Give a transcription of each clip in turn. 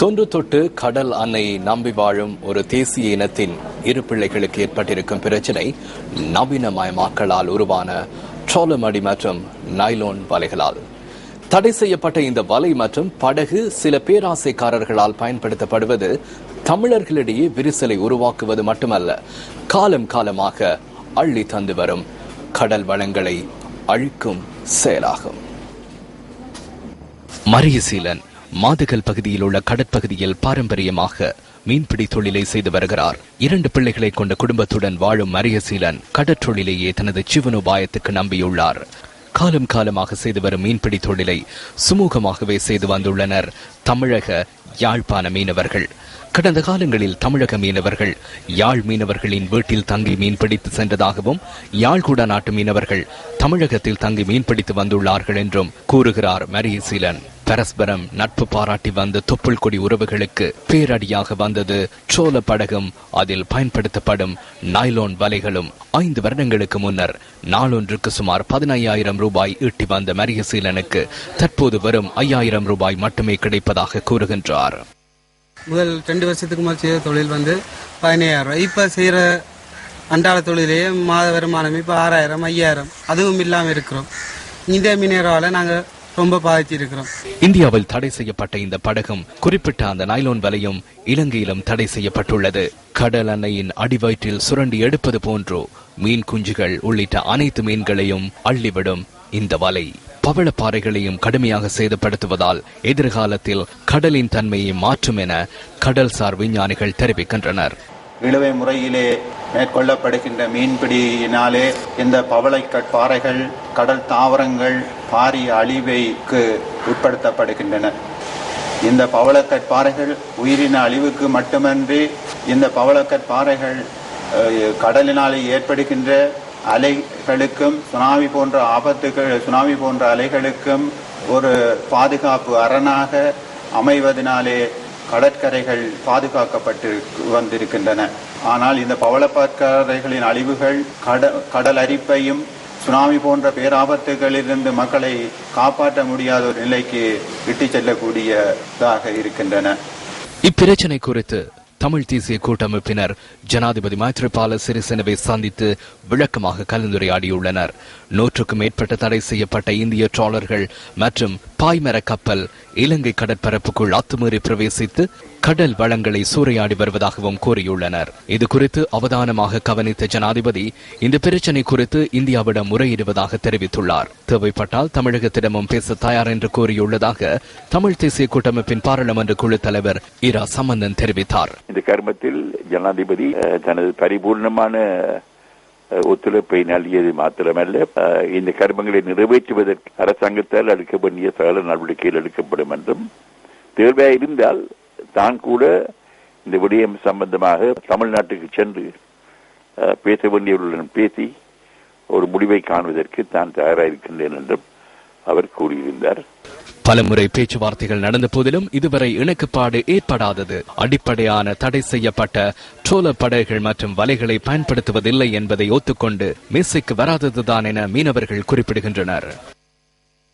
தொன்று தொட்டு கடல் அன்னையை நம்பி வாழும் ஒரு தேசிய இனத்தின் இரு பிள்ளைகளுக்கு ஏற்பட்டிருக்கும் பிரச்சினை நவீனமயமாக்கலால் உருவான ட்ரோலமடி மற்றும் நைலோன் வலைகளால். தடை செய்யப்பட்ட இந்த வலை மற்றும் படகு சில பேராசைக்காரர்களால் பயன்படுத்தப்படுவது தமிழர்களிடையே விரிசலை உருவாக்குவது மட்டுமல்ல காலம் காலமாக அள்ளி தந்து வரும் கடல் வளங்களை அழிக்கும் செயலாகும். மரியசீலன் மாதுகல் பகுதியில் உள்ள கடற்பகுதியில் பாரம்பரியமாக மீன்பிடி தொழிலை செய்து வருகிறார். இரண்டு பிள்ளைகளை கொண்ட குடும்பத்துடன் வாழும் மரியசீலன் கடற்றொழிலேயே தனது ஜீவனோபாயத்துக்கு நம்பியுள்ளார். காலம் காலமாக செய்து வரும் மீன்பிடி தொழிலை சுமூகமாகவே செய்து வந்துள்ளனர் தமிழக யாழ்ப்பாண மீனவர்கள். கடந்த காலங்களில் தமிழக மீனவர்கள் யாழ் மீனவர்களின் வீட்டில் தங்கி மீன்பிடித்து சென்றதாகவும் யாழ்குடா நாட்டு மீனவர்கள் தமிழகத்தில் தங்கி மீன்பிடித்து வந்துள்ளார்கள் என்றும் கூறுகிறார் மரியசீலன் பரஸ்பரம் நட்பு பாராட்டி வந்த தொப்புள் கொடி உறவுகளுக்கு பேரடியாக வந்தது சோழ படகும். அதில் பயன்படுத்தப்படும் நைலோன் வலைகளும் ஐந்து வருடங்களுக்கு முன்னர் நாளொன்றுக்கு சுமார் பதினையாயிரம் ரூபாய் ஈட்டி வந்த மரியசீலனுக்கு தற்போது வரும் ஐயாயிரம் ரூபாய் மட்டுமே கிடைப்பதாக கூறுகின்றார். முதல் ரெண்டு வருஷத்துக்கு முதல் செய்த தொழில் வந்து பதினையாயிரம் ரூபாய். இப்போ செய்கிற அன்றாட தொழிலே மாத வருமானம் இப்போ ஆறாயிரம் ஐயாயிரம் அதுவும் இல்லாமல் இருக்கிறோம். இந்த மினரவால் நாங்கள் ரொம்ப பாதிச்சிருக்கிறோம் இந்தியாவில் தடை செய்யப்பட்ட இந்த படகும் குறிப்பிட்ட அந்த நைலோன் வலையும் இலங்கையிலும் தடை செய்யப்பட்டுள்ளது. கடல் அன்னையின் அடிவயிற்றில் சுரண்டி எடுப்பது போன்றோ மீன் குஞ்சுகள் உள்ளிட்ட அனைத்து மீன்களையும் அள்ளிவிடும் இந்த வலை. பவளப்பாறைகளையும் கடுமையாக சேதப்படுத்துவதால் எதிர்காலத்தில் கடலின் தன்மையை மாற்றும் என கடல்சார் விஞ்ஞானிகள் தெரிவிக்கின்றனர். இழுவை முறையிலே மேற்கொள்ளப்படுகின்ற மீன்பிடியினாலே இந்த பவளை பாறைகள் கடல் தாவரங்கள் பாரிய அழிவைக்கு உட்படுத்தப்படுகின்றன. இந்த பவளக்கட் பாறைகள் உயிரின அழிவுக்கு மட்டுமன்றி இந்த பவளக்கற்பாறைகள் கடலினாலே ஏற்படுகின்ற அலைகளுக்கும் சுனாமி போன்ற ஆபத்துகள் சுனாமி போன்ற அலைகளுக்கும் ஒரு பாதுகாப்பு அரணாக அமைவதனாலே கடற்கரைகள் பாதுகாக்கப்பட்டு வந்திருக்கின்றன. ஆனால் இந்த பவளப்பாற்கரைகளின் அழிவுகள் கட கடல் அரிப்பையும் சுனாமி போன்ற பேராபத்துகளிலிருந்து மக்களை காப்பாற்ற முடியாத ஒரு நிலைக்கு இட்டுச் செல்லக்கூடியதாக இருக்கின்றன. இப்பிரச்சனை குறித்து தமிழ் தேசிய கூட்டமைப்பினர் ஜனாதிபதி மைத்ரிபால சிறிசேனவை சந்தித்து விளக்கமாக கலந்துரையாடியுள்ளனர். நூற்றுக்கும் மேற்பட்ட தடை செய்யப்பட்ட இந்திய ட்ராலர்கள் மற்றும் பாய்மர கப்பல் இலங்கை கடற்பரப்புக்குள் அத்துமீறி பிரவேசித்து கடல் வளங்களை சூறையாடி வருவதாகவும் கூறியுள்ளனர். இது குறித்து அவதானமாக கவனித்த ஜனாதிபதி இந்த பிரச்சினை குறித்து இந்தியாவிடம் முறையிடுவதாக தெரிவித்துள்ளார். தேவைப்பட்டால் தமிழகத்திடமும் பேச தயார் என்று கூறியுள்ளதாக தமிழ் தேசிய கூட்டமைப்பின் பாராளுமன்ற குழு தலைவர் இரா சம்பந்தன் தெரிவித்தார். இந்த கர்மத்தில் ஜனாதிபதி தனது பரிபூர்ணமான ஒத்துழைப்பை நல்கியது மாத்திரமல்ல இந்த கர்மங்களை நிறைவேற்றுவதற்கு அரசாங்கத்தால் எடுக்க வேண்டிய சகல நடவடிக்கைகள் எடுக்கப்படும் என்றும் தேர்வாக இருந்தால் தான் கூட இந்த விடயம் சம்பந்தமாக தமிழ்நாட்டுக்கு சென்று அஹ், பேச வேண்டியவர்களுடன் பேசி ஒரு முடிவை காணுவதற்கு தான் தயாராக இருக்கின்றேன் என்றும் அவர் கூறியிருந்தார். பலமுறை பேச்சுவார்த்தைகள் நடந்த போதிலும் இதுவரை இணக்கப்பாடு ஏற்படாதது. அடிப்படையான தடை செய்யப்பட்ட ட்ரோலர் படகுகள் மற்றும் வலைகளை பயன்படுத்துவதில்லை என்பதை ஒத்துக்கொண்டு மேசைக்கு வராததுதான் என மீனவர்கள் குறிப்பிடுகின்றனர்.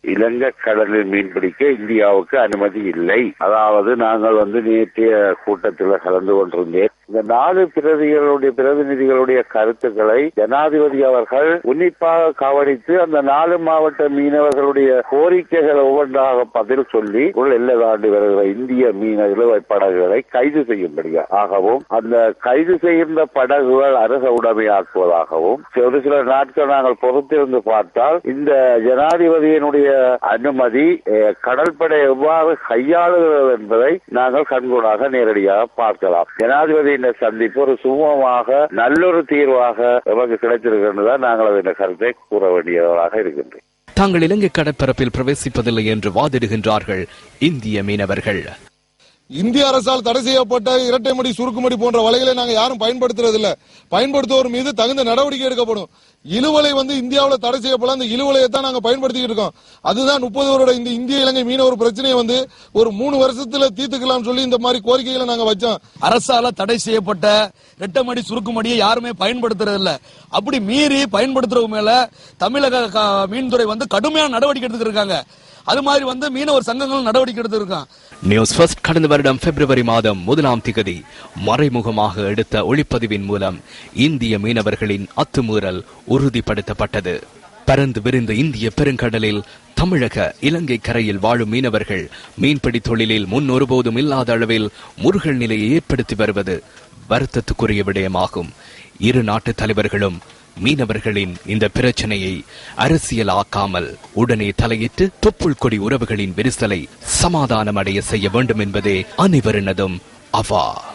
இலங்கை கடலில் மீன்பிடிக்க இந்தியாவுக்கு அனுமதி இல்லை. அதாவது நாங்கள் வந்து நேற்றைய கூட்டத்தில் கலந்து கொண்டிருந்தேன். இந்த நாலு பிரதிகளுடைய பிரதிநிதிகளுடைய கருத்துக்களை ஜனாதிபதி அவர்கள் உன்னிப்பாக கவனித்து அந்த நாலு மாவட்ட மீனவர்களுடைய கோரிக்கைகள் ஒவ்வொன்றாக பதில் சொல்லி உள் எல்லை வருகிற இந்திய மீன இழுவை படகுகளை கைது செய்யும்படியா ஆகவும் அந்த கைது செய்கின்ற படகுகள் அரச உடைமையாக்குவதாகவும் ஒரு சில நாட்கள் நாங்கள் பொறுத்திருந்து பார்த்தால் இந்த ஜனாதிபதியினுடைய அனுமதி அஹ், கடற்படை எவ்வாறு கையாளுகிறது என்பதை நாங்கள் கண்கூடாக நேரடியாக பார்க்கலாம். ஜனாதிபதி இந்த சந்திப்பு? ஒரு சுமமாக நல்லொரு தீர்வாக நமக்கு கிடைத்திருக்கின்றதா நாங்கள் அதன் கருத்தை கூற வேண்டியவர்களாக இருக்கின்றோம். தாங்கள் இலங்கை கடற்பரப்பில் பிரவேசிப்பதில்லை என்று வாதிடுகின்றார்கள் இந்திய மீனவர்கள். இந்திய அரசால் தடை செய்யப்பட்ட இரட்டைமடி சுருக்குமடி போன்ற வலைகளை நாங்கள் யாரும் பயன்படுத்துறதில்லை. பயன்படுத்துவோர் மீது தகுந்த நடவடிக்கை எடுக்கப்படும். இழுவலை வந்து இந்தியாவில் தடை செய்யப்படல. அந்த இழுவலையை தான் நாங்கள் பயன்படுத்திக்கிட்டு இருக்கோம். அதுதான் முப்பது வருட இந்த இந்திய இலங்கை மீனவர் பிரச்சனையை வந்து ஒரு மூணு வருஷத்துல தீர்த்துக்கலாம் சொல்லி இந்த மாதிரி கோரிக்கைகளை நாங்கள் வச்சோம். அரசால தடை செய்யப்பட்ட ரெட்டமடி சுருக்குமடியை யாருமே பயன்படுத்துறதில்ல. அப்படி மீறி பயன்படுத்துறவங்க மேல தமிழக மீன்துறை வந்து கடுமையான நடவடிக்கை எடுத்துருக்காங்க இருக்காங்க. அது மாதிரி வந்து மீனவர் சங்கங்கள் நடவடிக்கை எடுத்திருக்கான் நியூஸ் ஃபர்ஸ்ட் கடந்த வருடம் பிப்ரவரி மாதம் முதலாம் திகதி மறைமுகமாக எடுத்த ஒளிப்பதிவின் மூலம் இந்திய மீனவர்களின் அத்துமீறல் உறுதிப்படுத்தப்பட்டது. பரந்து விரிந்த இந்திய பெருங்கடலில் தமிழக இலங்கை கரையில் வாழும் மீனவர்கள் மீன்பிடி தொழிலில் முன் ஒருபோதும் இல்லாத அளவில் முருகல் நிலையை ஏற்படுத்தி வருவது வருத்தத்துக்குரிய விடயமாகும். இரு நாட்டு தலைவர்களும் மீனவர்களின் இந்த பிரச்சனையை அரசியல் ஆக்காமல் உடனே தலையிட்டு தொப்புள் கொடி உறவுகளின் விரிசலை சமாதானம் அடைய செய்ய வேண்டும் என்பதே அனைவரினதும் அவா.